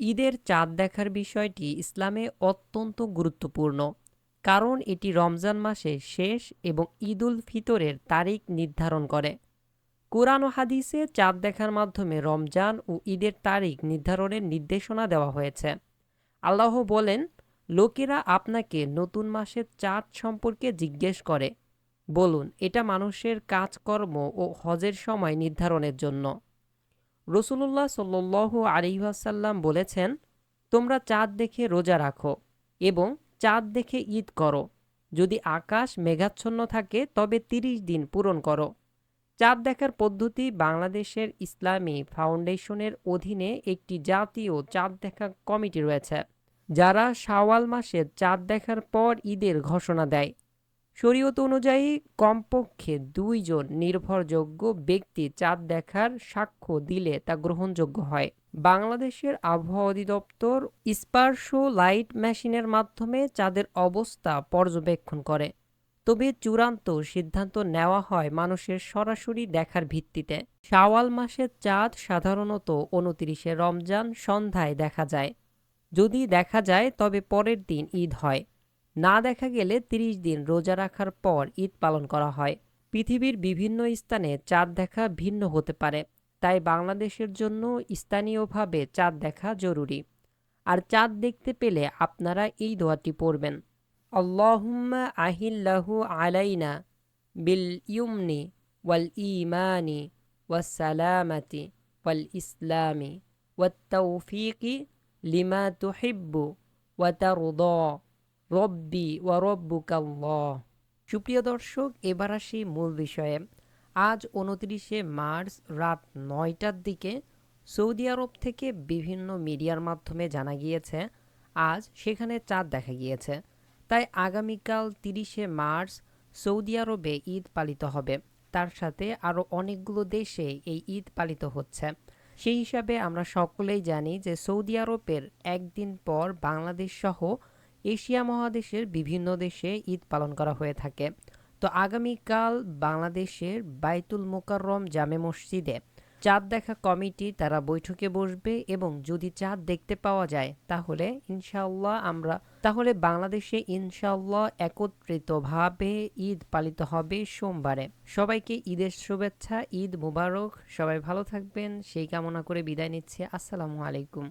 ঈদের চাঁদ দেখার বিষয়টি ইসলামে অত্যন্ত গুরুত্বপূর্ণ, কারণ এটি রমজান মাসের শেষ এবং ঈদ উল ফিতরের তারিখ নির্ধারণ করে। কোরআন ও হাদিসে চাঁদ দেখার মাধ্যমে রমজান ও ঈদের তারিখ নির্ধারণের নির্দেশনা দেওয়া হয়েছে। আল্লাহ বলেন, লোকেরা আপনাকে নতুন মাসের চাঁদ সম্পর্কে জিজ্ঞেস করে। বলুন, এটা মানুষের কাজকর্ম ও হজের সময় নির্ধারণের জন্য। রসুল্লাহ সাল্লু আলিহাসাল্লাম বলেছেন, তোমরা চাঁদ দেখে রোজা রাখো এবং চাঁদ দেখে ঈদ করো। যদি আকাশ মেঘাচ্ছন্ন থাকে, তবে তিরিশ দিন পূরণ করো। চাঁদ দেখার পদ্ধতি বাংলাদেশের ইসলামী ফাউন্ডেশনের অধীনে একটি জাতীয় চাঁদ দেখা কমিটি রয়েছে, যারা শাওয়াল মাসে চাঁদ দেখার পর ঈদের ঘোষণা দেয়। শরীয়ত অনুযায়ী কমপক্ষে দুইজন নির্ভরযোগ্য ব্যক্তি চাঁদ দেখার সাক্ষ্য দিলে তা গ্রহণযোগ্য হয়। বাংলাদেশের আবহাওয়া অধিদপ্তর স্পার্শো লাইট মেশিনের মাধ্যমে চাঁদের অবস্থা পর্যবেক্ষণ করে। তবে চূড়ান্ত সিদ্ধান্ত নেওয়া হয় মানুষের সরাসরি দেখার ভিত্তিতে। শাওয়াল মাসের চাঁদ সাধারণত উনতিরিশে রমজান সন্ধ্যায় দেখা যায়। যদি দেখা যায়, তবে পরের দিন ঈদ হয়। না দেখা গেলে ৩০ দিন রোজা রাখার পর ঈদ পালন করা হয়। পৃথিবীর বিভিন্ন স্থানে চাঁদ দেখা ভিন্ন হতে পারে, তাই বাংলাদেশের জন্য স্থানীয়ভাবে চাঁদ দেখা জরুরি। আর চাঁদ দেখতে পেলে আপনারা এই দোয়াটি পড়বেন। আল্লাহুম্মা আহিল্লাহু আলাইনা বিল ইউমনি ওয়াল ইমানি ওয়া ওয়াসালামাতি ওয়াল ইসলামি ওয়াত্তাউফিকি লিমা তুহিব্বু ওয়াতারুদা রব্বি ওয়া রব্বুকাল্লাহ। সুপ্রিয় দর্শক, এবার আসি মূল বিষয়ে। আজ উনত্রিশে মার্চ রাত নয়টার দিকে সৌদি আরব থেকে বিভিন্ন মিডিয়ার মাধ্যমে জানা গিয়েছে, আজ সেখানে চাঁদ দেখা গিয়েছে। তাই আগামীকাল তিরিশে মার্চ সৌদি আরবে ঈদ পালিত হবে। তার সাথে আরও অনেকগুলো দেশে এই ঈদ পালিত হচ্ছে। সেই হিসাবে আমরা সকলেই জানি যে সৌদি আরবের একদিন পর বাংলাদেশ সহ এশিয়া মহাদেশের বিভিন্ন দেশে ঈদ পালন করা হয়ে থাকে। তো আগামীকাল বাংলাদেশের বাইতুল মোকাররম জামে মসজিদে চাঁদ দেখা কমিটি, তারা বৈঠকে বসবে এবং যদি চাঁদ দেখতে পাওয়া যায়, তাহলে ইনশাল্লাহ আমরা, তাহলে বাংলাদেশে ইনশাল্লাহ একত্রিতভাবে ঈদ পালিত হবে সোমবারে। সবাইকে ঈদের শুভেচ্ছা, ঈদ মুবারক, সবাই ভালো থাকবেন, সেই কামনা করে বিদায় নিচ্ছে, আসসালামু আলাইকুম।